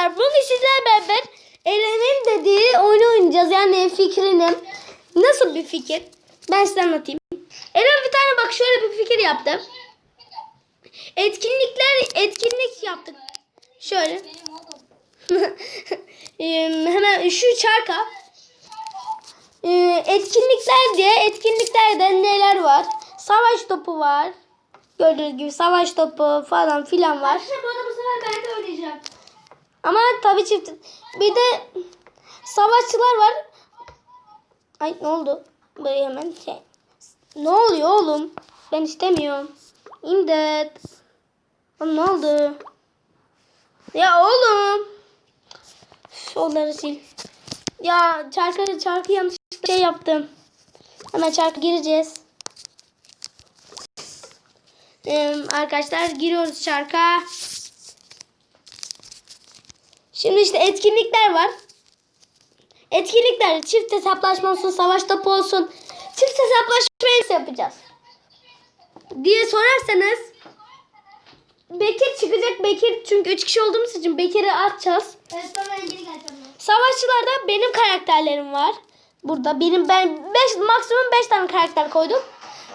arkadaşlar bugün sizlerle beraber Eren'in dediği oyunu oynayacağız. Yani fikrini. Nasıl bir fikir? Ben size anlatayım. Eren bir tane bak şöyle bir fikir yaptı. Etkinlikler etkinlik yaptık. Şöyle. Em, hemen şu çarka etkinlikler diye etkinliklerde neler var? Savaş topu var. Gördüğünüz gibi savaş topu falan filan var. Arkadaşlar bu arada bu sefer ben de oynayacağım. Ama tabii çift. Bir de savaşçılar var. Ay ne oldu? Böyle hemen şey. Ne oluyor oğlum? Ben istemiyorum. İmdat. Oğlum ne oldu? Ya oğlum. Onları sil. Ya çarkı çarkı yanlış şey yaptım. Hemen çarkı gireceğiz. Ee, arkadaşlar giriyoruz çarka. Şimdi işte etkinlikler var. Etkinlikler çift hesaplaşma olsun, savaş topu olsun. Çift hesaplaşma nasıl yapacağız? Diye sorarsanız Bekir çıkacak. Bekir çünkü 3 kişi olduğumuz için Bekir'i atacağız. Evet. Savaşçılarda benim karakterlerim var. Burada benim ben 5 maksimum 5 tane karakter koydum.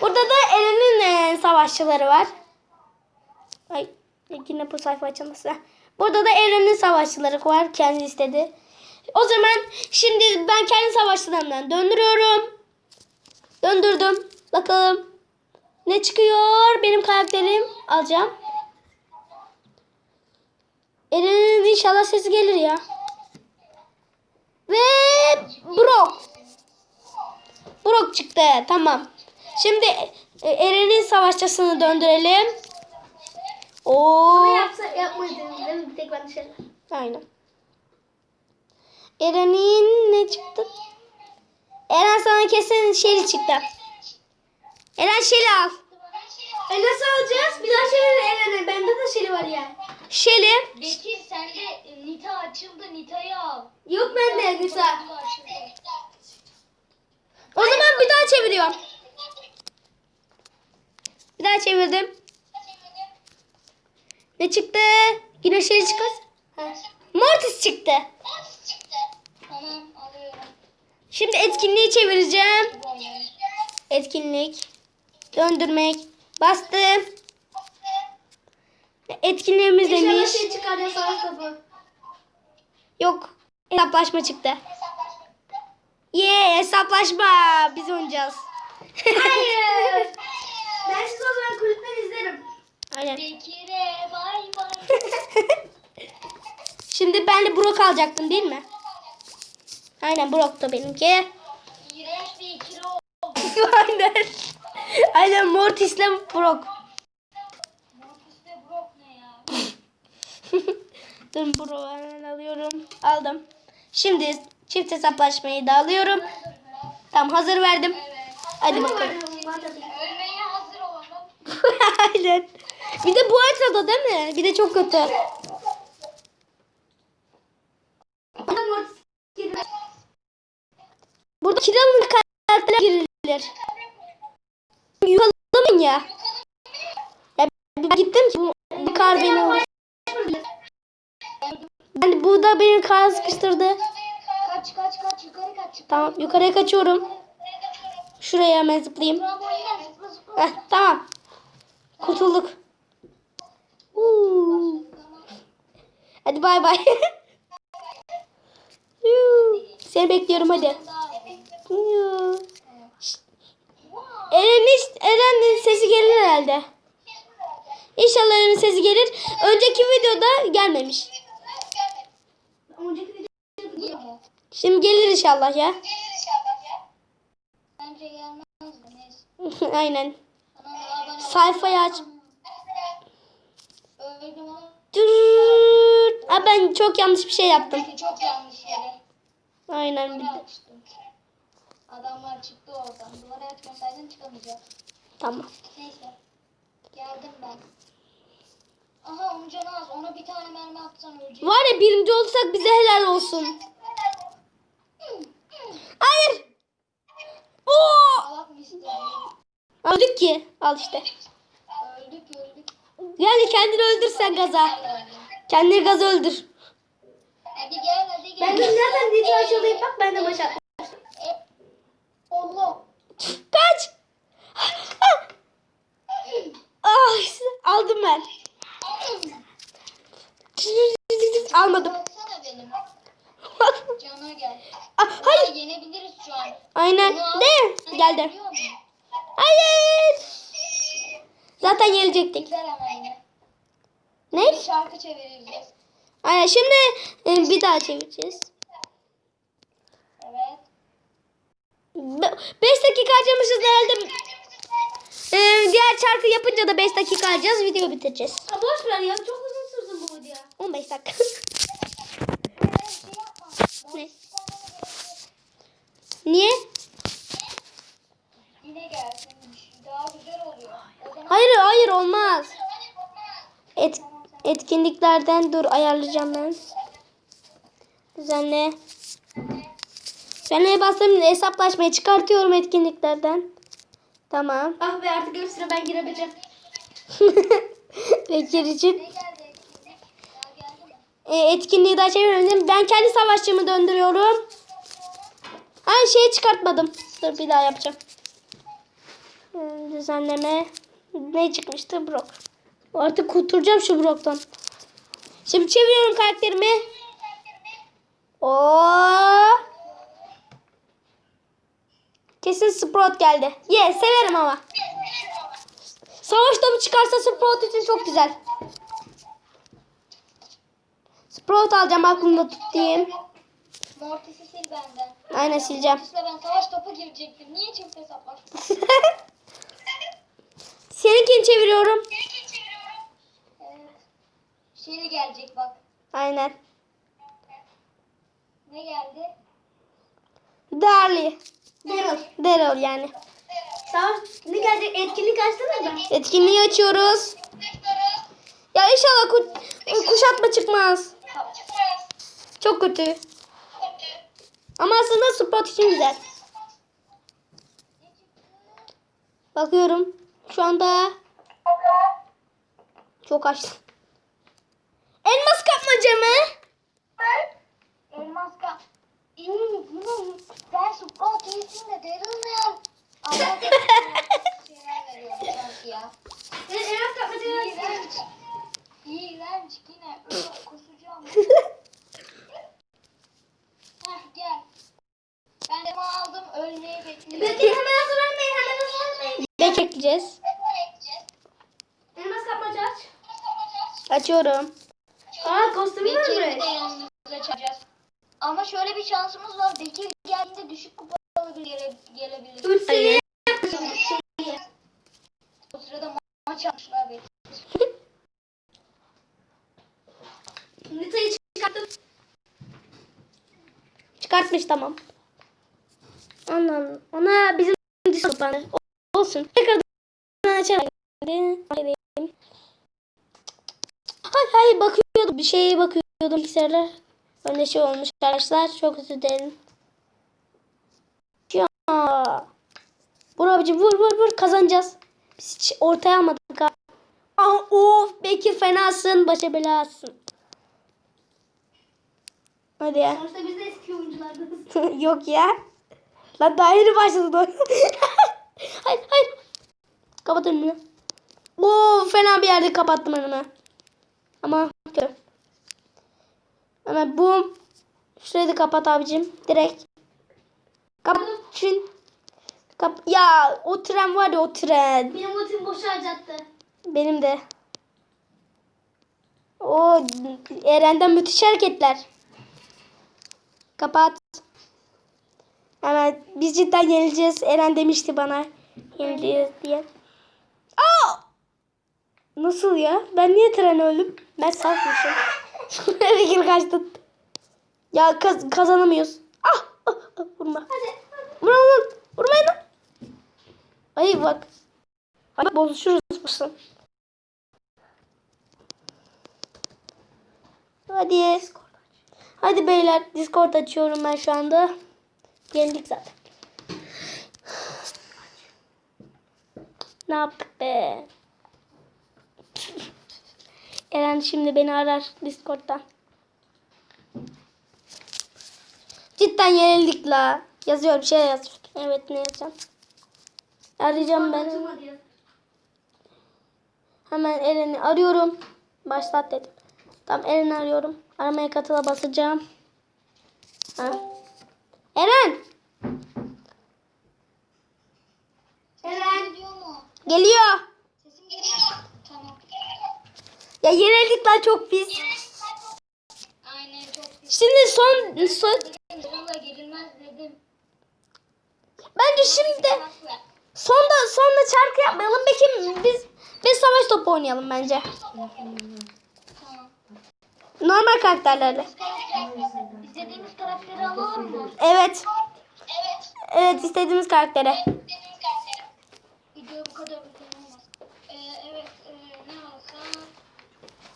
Burada da Eren'in e, savaşçıları var. Ay yine bu sayfa açılması. Burada da Eren'in savaşçıları var. Kendi istedi. O zaman şimdi ben kendi savaşçılarımdan döndürüyorum. Döndürdüm. Bakalım. Ne çıkıyor? Benim karakterim. Alacağım. Eren'in inşallah sesi gelir ya. Ve Brock. Brock çıktı. Tamam. Şimdi e, Eren'in savaşçısını döndürelim. Oo. Bunu yapsa dedim değil mi? Bir tek ben dışarı. Aynen. Eren'in ne çıktı? Eren sana kesin Şeli çıktı. Eren Şeli al. E nasıl alacağız? Bir daha çevirin Eren'e. Bende de şeyi var ya. Şeli. Bekir sende e, Nita açıldı. Nita'yı al. Yok bende. Nita. O zaman bir daha çeviriyorum. Bir daha çevirdim. Ne çıktı? Yine Şeli çıkar. Mortis çıktı. Tamam alıyorum. Şimdi etkinliği çevireceğim. Etkinlik. Döndürmek. Bastım. Etkinliğimiz İnşallah demiş. şey çıkar ya savaş topu. Yok. Hesaplaşma çıktı. Yeah hesaplaşma. Biz oynayacağız. Hayır. ben sizi o zaman kulüpten izlerim. Aynen. Bekir'e bay bay. Şimdi ben de Brock alacaktım değil mi? Aynen Brock da benimki. İğrenç bir ikili oldu. Aynen. Aynen Mortis'le Brock. Mortis'te Brock ne ya? Dur Brock'u alıyorum. Aldım. Şimdi çift hesaplaşmayı da alıyorum. Tamam hazır verdim. Evet. Hadi bakalım. Ölmeye hazır olalım. Aynen. Bir de bu haritada değil mi? Bir de çok kötü. Burada kiralık karakterler girilir. Yuvalım ya. Ya ben gittim ki bu, bu kar beni. Ben bu da beni kar sıkıştırdı. Kaç kaç kaç yukarı kaç. Tamam yukarıya kaçıyorum. Şuraya hemen zıplayayım. Heh, tamam. Kurtulduk. Uuu. Hadi bay bay. Seni bekliyorum hadi. Eren'in Eren'in sesi gelir herhalde. İnşallah Eren'in sesi gelir. Önceki videoda gelmemiş. Şimdi gelir inşallah ya. Aynen. Sayfayı aç. Dürürt. Aa, ben çok yanlış bir şey yaptım. çok yanlış yere. Aynen. bir de-. Adamlar çıktı oradan. Duvara açmasaydın çıkamayacak. Tamam. Neyse. Geldim ben. Aha onun canı az. Ona bir tane mermi atsan ölecek. Var ya birinci olsak bize helal olsun. Hayır. Oo! Öldük ki. Al işte. Yani kendini öldürsen gaza. Kendini gaza öldür. Hadi gel hadi gel. Ben de zaten Nita aşağıdayım bak ben de başa E, Allah. Kaç. Ah, aldım ben. Almadım. Cana gel. Ah, hayır. Yenebiliriz şu an. Aynen. De. Geldi. Hayır. Zaten gelecektik. Güzel ama. Ne? Bir şarkı çevireceğiz. Aynen şimdi e, bir daha çevireceğiz. Evet. 5 dakika harcamışız herhalde. Ee, diğer şarkı yapınca da 5 dakika harcayacağız. Video bitireceğiz. Ha boş ver ya çok uzun sürdü bu video. 15 dakika. Şey. Ne? Niye? Yine gelsin. Daha güzel oluyor. O zaman Hayır hayır olmaz. Et, etkinliklerden dur ayarlayacağım ben. Düzenle. Düzenleye bastım hesaplaşmayı çıkartıyorum etkinliklerden. Tamam. Ah be artık hepsine ben girebileceğim. Bekir için. E, etkinliği daha çevirmedim. Ben kendi savaşçımı döndürüyorum. Ay şeyi çıkartmadım. Dur bir daha yapacağım. E, düzenleme. Ne çıkmıştı? Brok. Artık kurtulacağım şu Brok'tan. Şimdi çeviriyorum karakterimi. Oo. Kesin Sprout geldi. Ye severim ama. Savaş topu çıkarsa Sprout için çok güzel. Sprout alacağım aklımda tut diyeyim. Mortis'i sil benden. Aynen sileceğim. Mortis'le ben savaş topu girecektim. Niye çift hesaplaşma? Seninkini çeviriyorum. evet. Şey gelecek bak. Aynen. Ne geldi? Değerli. Daryl. Daryl yani. Savaş ne gelecek etkinlik açtın mı? Etkinliği açıyoruz. Ya inşallah ku- kuşatma çıkmaz. Çok kötü. Ama aslında Sprout için güzel. Bakıyorum. Şu anda çok açtım. Elmas kapmaca mı? Elmas ka... İyi, yine ben Sprout iyisin de Daryl'mayan. Allah şeyler veriyor sanki ya. Evet elmas kapmaca İğrenç. İğrenç yine. Öyle Kusacağım. Heh gel. Ben de aldım ölmeyi bekliyorum. Bekle hemen hazır olmayın hemen hazır olmayın. Bekleyeceğiz. Elmas kapmaca aç. Açıyorum. Aa kostümü var Bekir'i de mı? yanımıza çağıracağız. Ama şöyle bir şansımız var. Bekir geldiğinde düşük kupalı bir yere gelebilir. Üç seviye Hayır. O sırada ma- maç yapmışlar Bekir. Nita'yı çıkarttım. Çıkartmış tamam. Anam. Ona bizim Discord bana. Olsun. Tekrardan açarak. Hay hay bakıyordum. Bir şeye bakıyordum bilgisayarlar. Öyle şey olmuş arkadaşlar. Çok özür dilerim. Ya. Vur abicim vur vur vur kazanacağız. Biz hiç ortaya almadık. Ah of Bekir fenasın. Başa belasın. Hadi ya. Sonuçta biz de eski oyunculardanız. Yok ya. Lan daha yeni başladı. hayır hayır. Kapat önünü. Oo fena bir yerde kapattım önümü. Ama kötü. Hemen bum. Şurayı da kapat abicim. Direkt. Kapat. Şun. Kap ya o tren var ya o tren. Benim ultim boşa harcattı. Benim de. O Eren'den müthiş hareketler. Kapat. Hemen biz cidden yenileceğiz. Eren demişti bana yenileceğiz diye. Aa! Nasıl ya? Ben niye tren öldüm? Ben safmışım. Bekir kaçtı. Ya kaz kazanamıyoruz. Ah! ah, ah, vurma. Hadi. Vurma lan. Vurmayın lan. Ay bak. Ay bozuşuruz mısın? Hadi. Hadi beyler Discord açıyorum ben şu anda. Yendik zaten. Ne yaptık be? Eren şimdi beni arar Discord'dan. Cidden yenildik la. Yazıyorum bir şey yazıyorum. Evet ne yazacağım? Arayacağım ben. Hemen Eren'i arıyorum. Başlat dedim. Tamam Eren'i arıyorum. Aramaya katıla basacağım. Ha. Lan çok pis. Aynen çok güzel. Şimdi son, son bence şimdi sonda sonda çarkı yapmayalım. Belki biz biz savaş topu oynayalım bence. Normal karakterlerle. İstediğimiz karakteri alalım mı? Evet. Evet. Evet istediğimiz karaktere. Video bu kadar uzun olmaz. Ee, evet, e, ne alsam?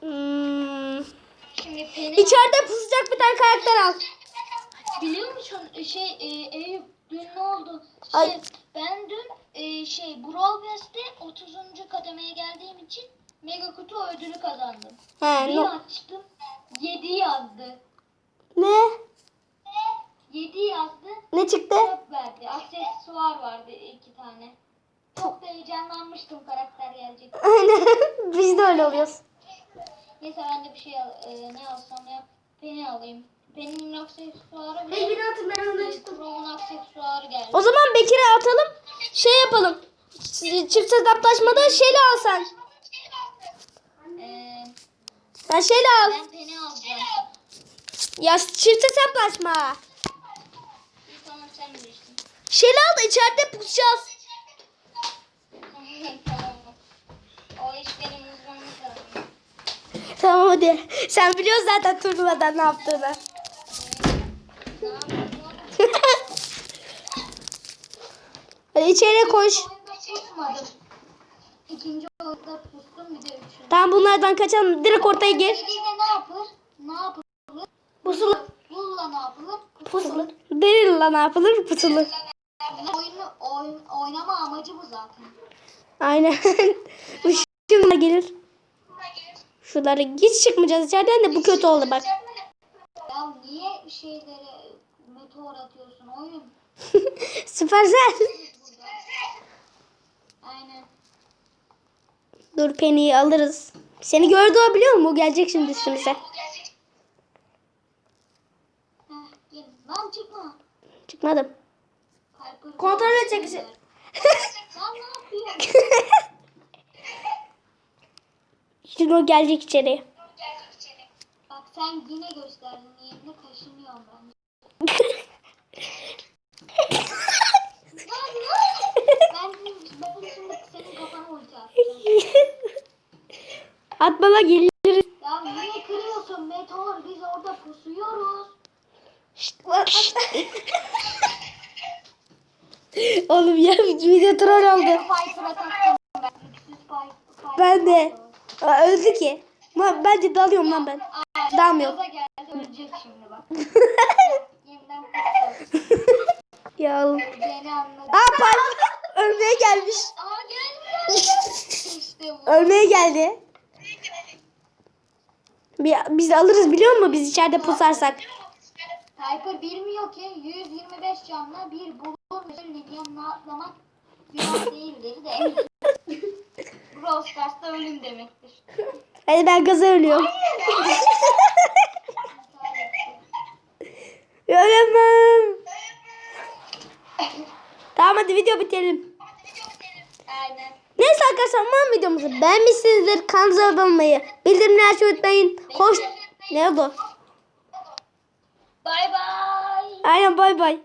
Hmm. Penny İçeride pusacak bir tane karakter al. Biliyor musun şey e, Eyüp dün ne oldu? Ay. Şey, ben dün e, şey Brawl Pass'te 30. kademeye geldiğim için Mega Kutu ödülü kazandım. He, Bir no. açtım 7 yazdı. Ne? 7 yazdı. Ne çıktı? Çöp verdi. Aksesuar vardı iki tane. Çok da heyecanlanmıştım karakter gelecek. Aynen. Biz de öyle oluyoruz. Neyse ben de bir şey al, e, ne alsam ya Penny alayım. Penny'nin aksesuarı Hey beni atın ben ondan çıktım. Crow'un aksesuarı geldi. O zaman Bekir'e atalım. Şey yapalım. Çift hesaplaşmada şeyle alsan. Ee, Ya şeyle al. ben Penny alacağım. Ya çift hesaplaşma. İyi tamam sen bilirsin. Şeyle al da içeride pusacağız. tamam. O iş benim uzmanlık alanım. Tamam hadi. Sen biliyorsun zaten turnuvada ne yaptığını. Hadi içeriye koş. İkinci oyunda pustum bir de üçüncü. Tamam bunlardan kaçalım. Direkt ortaya gir. Ne yapılır? Ne yapılır? Pusulur. Bulla ne yapılır? Pusulur. Değil lan ne yapılır? Pusulur. Oyunu oyun, oynama amacı bu zaten. Aynen. Şimdi gelir. Şunları hiç çıkmayacağız içeriden de bu kötü oldu bak. Ya niye şeylere meteor atıyorsun oyun? Süpersel. Aynen. Dur Penny'yi alırız. Seni gördü o biliyor musun? O gelecek şimdi üstümüze. Lan çıkma. Çıkmadım. Kontrol edecek bizi. Lan ne yapıyorsun? O gelecek içeriye. Bak sen yine gösterdin yerine kaşınıyorum ben. Lan lan! Ben, ben şimdi senin kafana vuracağım. Atmala geliriz. Ya niye kırıyorsun meteor? Biz orada pusuyoruz. Oğlum ya video troll oldu. Ben de. Aa, öldü ki. Lan bence dalıyorum lan ben. Dalmıyorum. Gaza geldi ölecek şimdi bak. Yeniden pusu. Ya oğlum. Öleceğini anladım. Aa Piper ölmeye gelmiş. Aa gelmiyor. işte bu. Ölmeye geldi. Bir, biz alırız biliyor musun biz içeride pusarsak. Piper bilmiyor ki 125 canla bir bulun üzerine yanına atlamak günah değildir de. Brawl Stars'ta ölüm demektir. Hadi ben gaza ölüyorum. Ölemem. Tamam hadi video bitirelim. Aynen. Neyse arkadaşlar umarım videomuzu beğenmişsinizdir. Kanalımıza abone olmayı, bildirimleri açmayı unutmayın. Hoş... Ne oldu? Bye bye. Aynen bay bay.